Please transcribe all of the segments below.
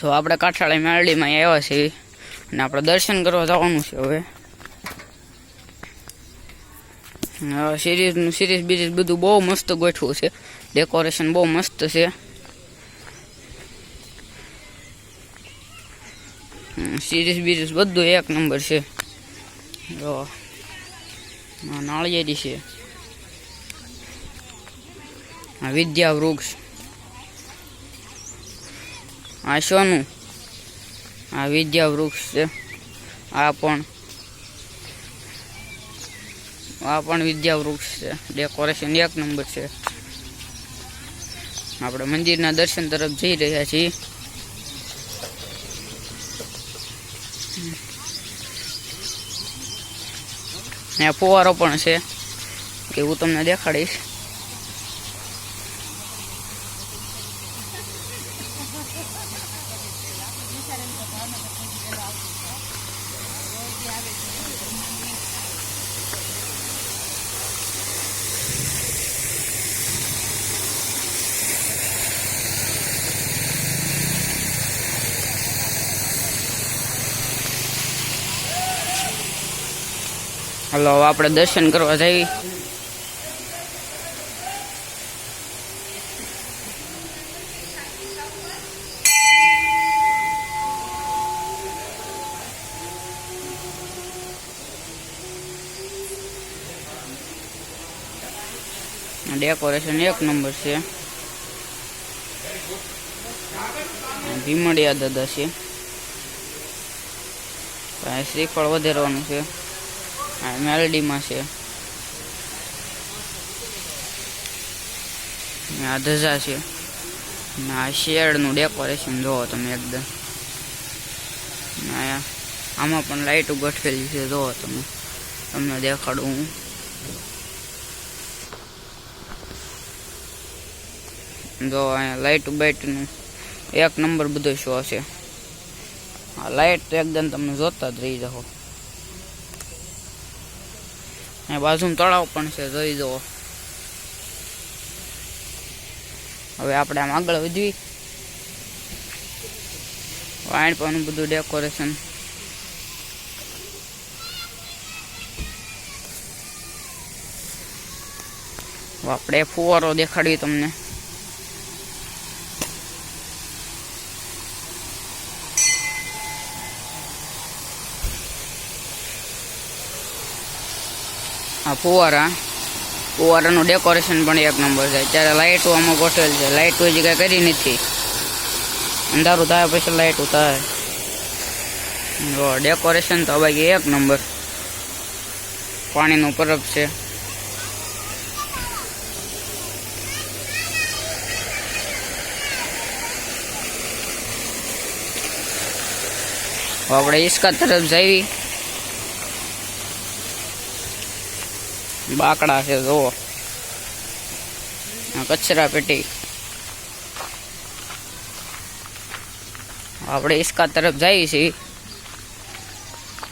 તો આપણે કાઠાળી મેરડીમાં આવ્યા છીએ અને આપણે દર્શન કરવા જવાનું છે હવે. સિરીઝનું સિરીઝ બીરીઝ બધું બહુ મસ્ત ગોઠવું છે. ડેકોરેશન બહુ મસ્ત છે. સિરીઝ બીરીઝ બધું એક નંબર છે. જો નાળિયેરી છે. વિદ્યા વૃક્ષ. આ શોનું? આ વિદ્યા વૃક્ષ છે. આ પણ આ પણ વિદ્યા વૃક્ષ છે. ડેકોરેશન એક નંબર છે. આપણે મંદિરના દર્શન તરફ જઈ રહ્યા છીએ. ત્યાં ફુવારો પણ છે. કે હું તમને દેખાડીશ. હલો આપણે દર્શન કરવા જઈએ ડેકોરેશન એક નંબર છે. ભીમડિયા દાદા છે. શ્રીફળ વધારવાનું છે. મેલડીમાં છે. આ ધજા છે. આ શેડનું ડેકોરેશન જોવો તમે એકદમ. આમાં પણ લાઈટો ગોઠવેલી છે જોવો તમે. તમને દેખાડું હું. જો અહીંયા લાઈટ બાઈટનું એક નંબર બધો શો છે. આ લાઈટ તો એકદમ તમને જોતા જ રહી જાઓ. અહીંયા બાજુમાં તળાવ પણ છે, જોઈ જુઓ. હવે આપણે આમ આગળ વધવી વાણ પણ બધું ડેકોરેશન આપણે ફુવારો દેખાડવી તમને. આ ફુવારા. ફુવારાનું ડેકોરેશન પણ એક નંબર છે. અત્યારે લાઇટો આમાં ગોઠવેલ છે. લાઇટો હજી કાંઈ કરી નથી. અંધારું થાય પછી લાઇટો થાય. ડેકોરેશન તો બાકી એક નંબર પાણીનું પરબ છે. આપણે ઈસ્કા તરફ જઈએ બાકડા છે, જુઓ. કચરા પેટી. આપણે ઈસ્કા તરફ જઈએ છીએ.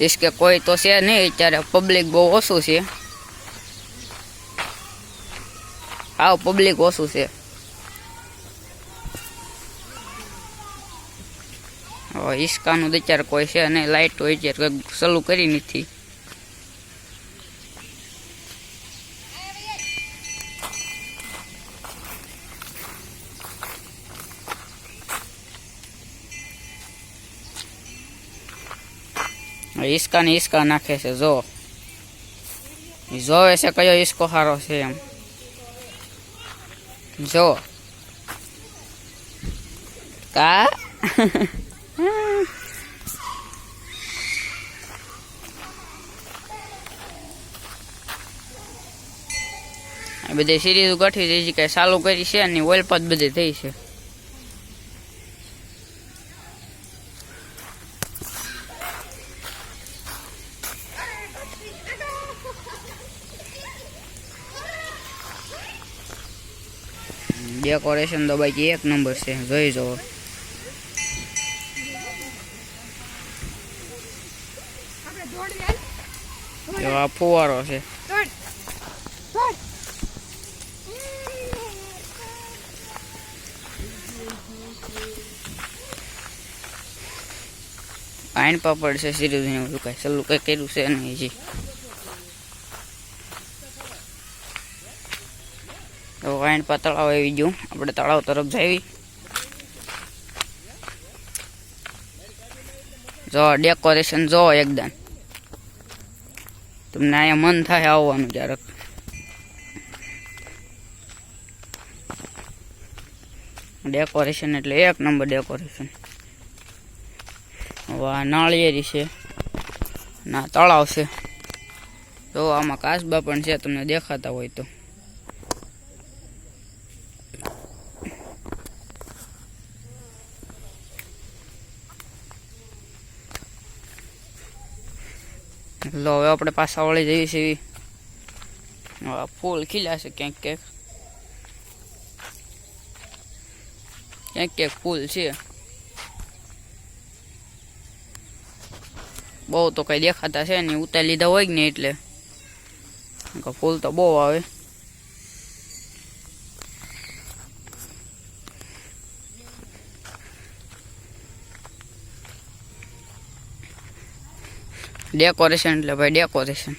ઈસકે કોઈ તો છે નહીં, અત્યારે પબ્લિક બહુ ઓછું છે. આવ પબ્લિક ઓછું છે. ઈસકાનું અત્યારે કોઈ છે નહીં લાઇટ હોય કંઈક ચાલુ કરી નથી. ઈસકા ને ઈસકા નાખે છે જો જોવે છે કયો ઈસકો સારો છે એમ જો કા બધી સિરીઝ ગઠી છે કે ચાલુ કરી છે અને ઓઇલ બધી થઈ છે ડેકોરેશન તો બાકી એક નંબર છે. જોઈ જુઓ. એવા ફુવારો છે. આઈન પાપડ છે સિરીઝ ને એવું કાંઈ? સલ્લું કંઈ કર્યું છે નહીં હજી. તો વાઈન પા તળાવ આવી ગયું. આપણે તળાવ તરફ જઈ જો ડેકોરેશન જો એકદમ. તમને અહીંયા મન થાય આવવાનું ક્યારેક. ડેકોરેશન એટલે એક નંબર ડેકોરેશન વાહ નાળિયેરી છે. ના તળાવ છે. તો આમાં કાસબા પણ છે, તમને દેખાતા હોય તો. લો હવે આપણે પાછા વળી જઈએ છીએ. ફૂલ ખીલ્યા છે ક્યાંક ક્યાંક. ક્યાંક ક્યાંક ફૂલ છે. બહુ તો કઈ દેખાતા છે નહીં, ઉતારી લીધા હોય ને એટલે? ફૂલ તો બહુ આવે. ડેકોરેશન એટલે ભાઈ ડેકોરેશન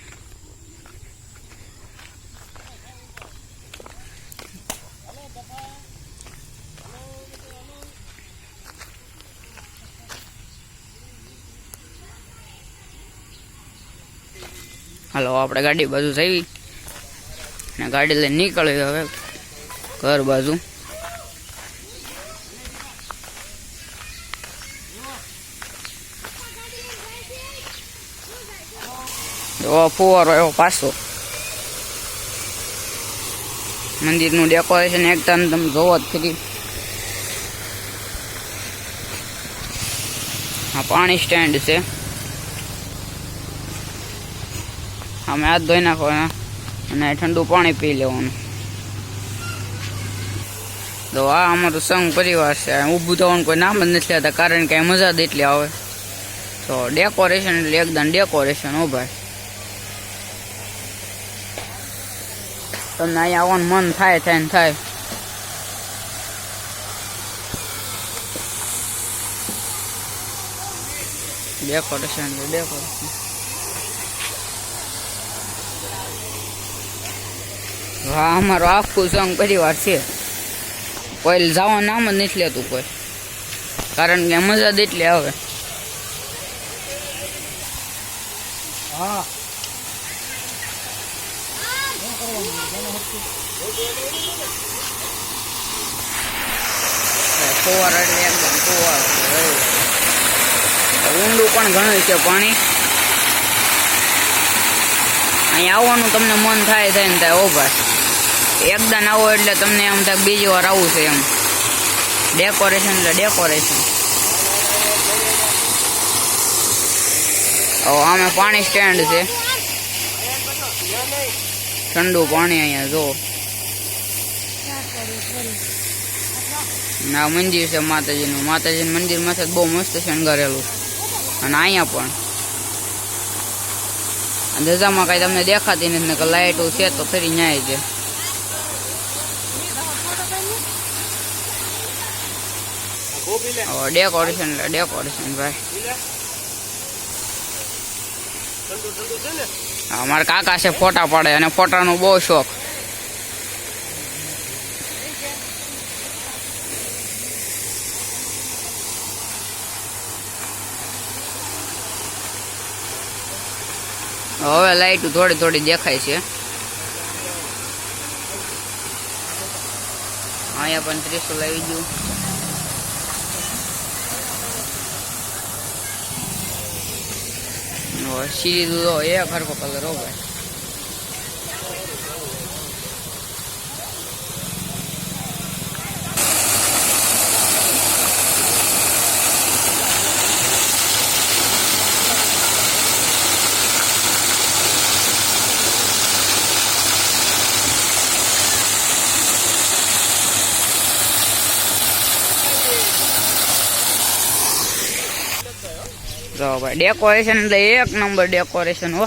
હાલો, આપણે ગાડી બાજુ થઈ ને ગાડી લઈને નીકળી હવે ઘર બાજુ. ફુવારો એવો પાછો. મંદિરનું ડેકોરેશન એકદમ તમે જોવો જ ખરી આ પાણી સ્ટેન્ડ છે. અમે હાથ ધોઈ નાખવાના અને ઠંડુ પાણી પી લેવાનું. તો આ અમારો સંઘ પરિવાર છે. ઊભું થવાનું કોઈ નામ જ નથી લેતા, કારણ કે મજા જ એટલી આવે. તો ડેકોરેશન એટલે એકદમ ડેકોરેશન હો તમને અહીંયા આવવાનું મન થાય થાય ને થાય. ડેકોરેશન એટલે ડેકોરેશન હા અમારો આખું સંઘ પરિવાર છે. કોઈ જવાનું નામ જ નથી લેતું કોઈ. કારણ કે મજા જ એટલી આવે. ફુવારો એટલે એકદમ ફુવારો ઊંડું પણ ઘણું છે પાણી. અહીં આવવાનું તમને મન થાય થાય ને થાય ઓ ભાઈ. એકદમ આવો એટલે તમને એમ થાય બીજી વાર આવું છે એમ. ડેકોરેશન એટલે ડેકોરેશન આમે પાણી સ્ટેન્ડ છે. ઠંડુ પાણી અહીંયા જો. ના મંદિર છે માતાજીનું. માતાજીનું મંદિર માથે બહુ મસ્ત શણગારેલું અને અહીંયા પણ. ધજામાં કાંઈ તમને દેખાતી નથી ને કે લાઇટો છે તો ખરી ન્યાય છે. ડેકોરેશન ડેકોરેશન ભાઈ. અમારા કાકા છે ફોટા પાડે અને ફોટાનો બહુ શોખ. હવે લાઈટ થોડી થોડી દેખાય છે. અહીંયા પણ ત્રીસો લાવી ગયું સીધું તો એક હરખો કલર હો ભાઈ. જો ભાઈ ડેકોરેશન એટલે એક નંબર ડેકોરેશન હો.